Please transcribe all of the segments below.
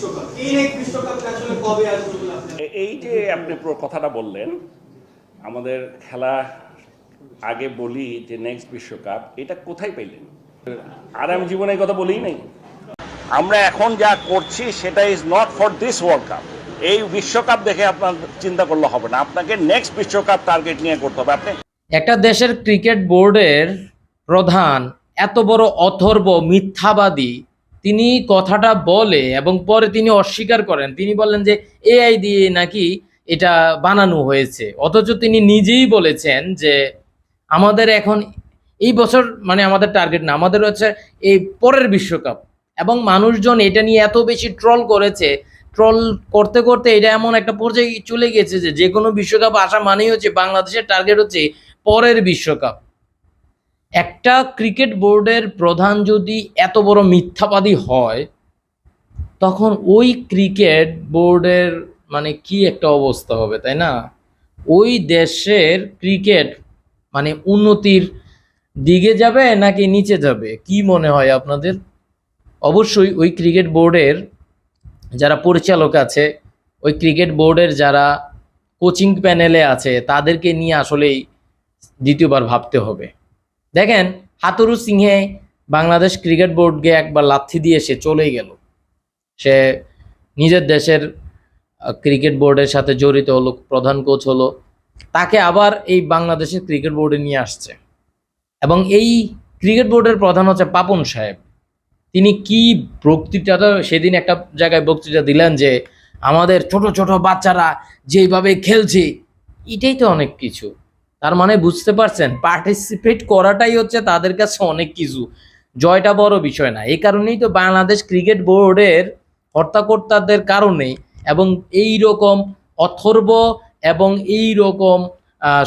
বিশ্বকাপ। এই নেক্সট বিশ্বকাপটা আসলে কবে আসবে বলে আপনি এ- এই যে আপনি কথাটা বললেন আমাদের খেলা আগে বলি যে নেক্সট বিশ্বকাপ এটা কোথায় পেলেন আর আমি জীবনে কথা বলি নাই। আমরা এখন যা করছি সেটা is not for this world cup এই বিশ্বকাপ দেখে আপনার চিন্তা করলে হবে না। আপনাকে নেক্সট বিশ্বকাপ টার্গেট নিয়ে করতে হবে। আপনি একটা দেশের ক্রিকেট বোর্ডের প্রধান এত বড় অথর্ব মিথ্যাবাদী তিনি কথাটা বলে এবং পরে তিনি অস্বীকার করেন। তিনি বলেন যে, এআই দিয়ে নাকি এটা বানানো হয়েছে। অথচ তিনি নিজেই বলেছেন যে, আমাদের এখন এই বছর মানে আমাদের টার্গেট না, আমাদের হচ্ছে এই পরের বিশ্বকাপ। এবং মানুষজন এটা নিয়ে এত বেশি ট্রল করেছে। ট্রল করতে করতে এটা এমন একটা পর্যায়ে চলে গেছে যে যে কোনো বিশ্বকাপ আসা মানেই হচ্ছে বাংলাদেশের টার্গেট হচ্ছে পরের বিশ্বকাপ। একটা ক্রিকেট বোর্ডের প্রধান যদি এত বড় মিথ্যাবাদী হয়, তখন ওই ক্রিকেট বোর্ডের মানে কি একটা অবস্থা হবে, তাই না? ওই দেশের ক্রিকেট মানে উন্নতির দিকে যাবে নাকি নিচে যাবে? কি মনে হয় আপনাদের? অবশ্যই ওই ক্রিকেট বোর্ডের যারা পরিচালক আছে, ওই ক্রিকেট বোর্ডের যারা কোচিং প্যানেলে আছে, তাদেরকে নিয়ে আসলেই দ্বিতীয়বার ভাবতে হবে। দেখেন, হাতুরু সিংহে বাংলাদেশ ক্রিকেট বোর্ডকে একবার লাথি দিয়ে সে চলেই গেল। সে নিজের দেশের ক্রিকেট বোর্ডের সাথে জড়িত হলো, প্রধান কোচ হলো। তাকে আবার এই বাংলাদেশের ক্রিকেট বোর্ডে নিয়ে আসছে। এবং এই ক্রিকেট বোর্ডের প্রধান হচ্ছে পাপন সাহেব। তিনি কি বক্তৃতা, সেদিন একটা জায়গায় বক্তৃতা দিলেন যে, আমাদের ছোট ছোট বাচ্চারা যেভাবে খেলছে, এটাই তো অনেক কিছু। তার মানে বুঝতে পারছেন পার্টিসিপেট করাটাই হচ্ছে তাদের কাছে অনেক কিছু। জয়টা বড় বিষয় না, এই কারণেই তো বাংলাদেশ ক্রিকেট বোর্ডের হর্তাকর্তাদের কারণে এবং এই রকম অথর্ব এবং এই রকম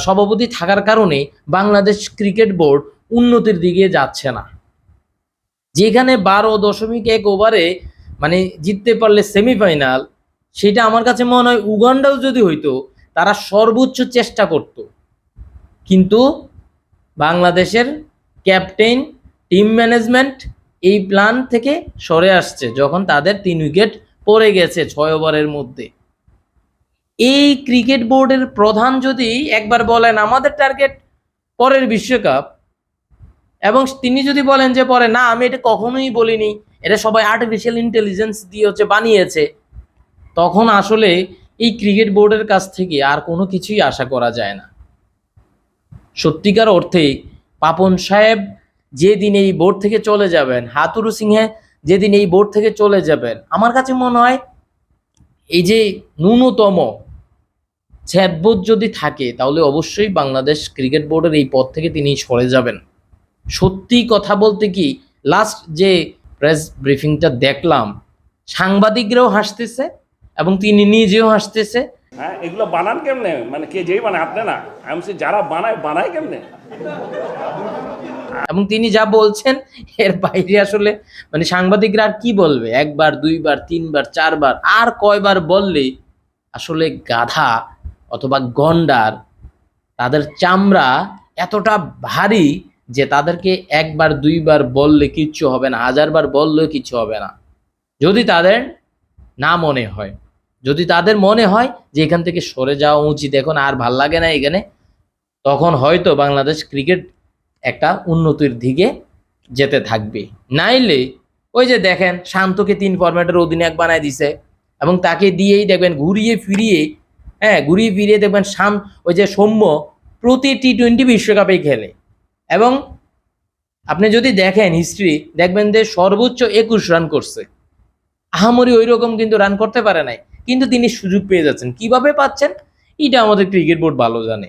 সভাপতি থাকার কারণে বাংলাদেশ ক্রিকেট বোর্ড উন্নতির দিকে যাচ্ছে না। যেখানে বারো দশমিক এক ওভারে মানে জিততে পারলে সেমিফাইনাল সেটা আমার কাছে মনে হয় উগান্ডাও যদি হইতো, তারা সর্বোচ্চ চেষ্টা করত। কিন্তু বাংলাদেশের ক্যাপ্টেন টিম ম্যানেজমেন্ট এই প্ল্যান থেকে সরে আসছে যখন তাদের তিন উইকেট পড়ে গেছে ছয় ওভারের মধ্যে। এই ক্রিকেট বোর্ডের প্রধান যদি একবার বলেন আমাদের টার্গেট পরের বিশ্বকাপ, এবং তিনি যদি বলেন যে পরে, না, আমি এটা কখনোই বলিনি, এটা সবাই আর্টিফিশিয়াল ইন্টেলিজেন্স দিয়ে হচ্ছে বানিয়েছে, তখন আসলে এই ক্রিকেট বোর্ডের কাছ থেকে আর কোনো কিছুই আশা করা যায় না। সত্যিকার অর্থে পাপন সাহেব যেদিন এই বোর্ড থেকে চলে যাবেন, হাতুরু সিংহে যেদিন এই বোর্ড থেকে চলে যাবেন, আমার কাছে মনে হয় এই যে ন্যূনতম ছেদবোধ যদি থাকে, তাহলে অবশ্যই বাংলাদেশ ক্রিকেট বোর্ডের এই পদ থেকে তিনি সরে যাবেন। সত্যি কথা বলতে কি লাস্ট যে প্রেস ব্রিফিংটা দেখলাম, সাংবাদিকরাও হাসতেছে এবং তিনি নিজেও হাসতেছে। হ্যাঁ এগুলো বানান কেমনে? মানে কে যেই বানায়, আপনি না। আমি যারা বানায় বানায় কেমনে? এবং তিনি যা বলছেন, এর বাইরে আসলে মানে সাংবাদিকরা আর কি বলবে? একবার, দুইবার, তিনবার, চারবার, আর কয়বার বললে আসলে গাধা অথবা গন্ডার তাদের চামড়া এতটা ভারী যে তাদেরকে একবার, দুইবার বললে কিচ্ছু হবে না, হাজারবার বললেও কিছু হবে না। যদি তাদের না মনে হয়। যদি তাদের মনে হয় যে এখান থেকে সরে যাওয়া উচিত, এখন আর ভালো লাগে না এখানে, তখন হয়তো বাংলাদেশ ক্রিকেট একটা উন্নতির দিকে যেতে থাকবে। নাইলে ওই যে দেখেন, শান্তকে তিন ফরম্যাটের অধিনায়ক বানায় দিছে এবং তাকে দিয়েই দেখবেন ঘুরিয়ে ফিরিয়ে হ্যাঁ ঘুরিয়ে ফিরিয়ে দেখবেন শাম ওই যে সৌম্য প্রতি টি টোয়েন্টি বিশ্বকাপেই খেলে। এবং আপনি যদি দেখেন হিস্ট্রি দেখবেন যে সর্বোচ্চ একুশ রান করছে। আহামরি ওই রকম কিন্তু রান করতে পারে নাই। কিন্তু তিনি সুযোগ পেয়ে যাচ্ছেন। কীভাবে পাচ্ছেন? এটা আমাদের ক্রিকেট বোর্ড ভালো জানে।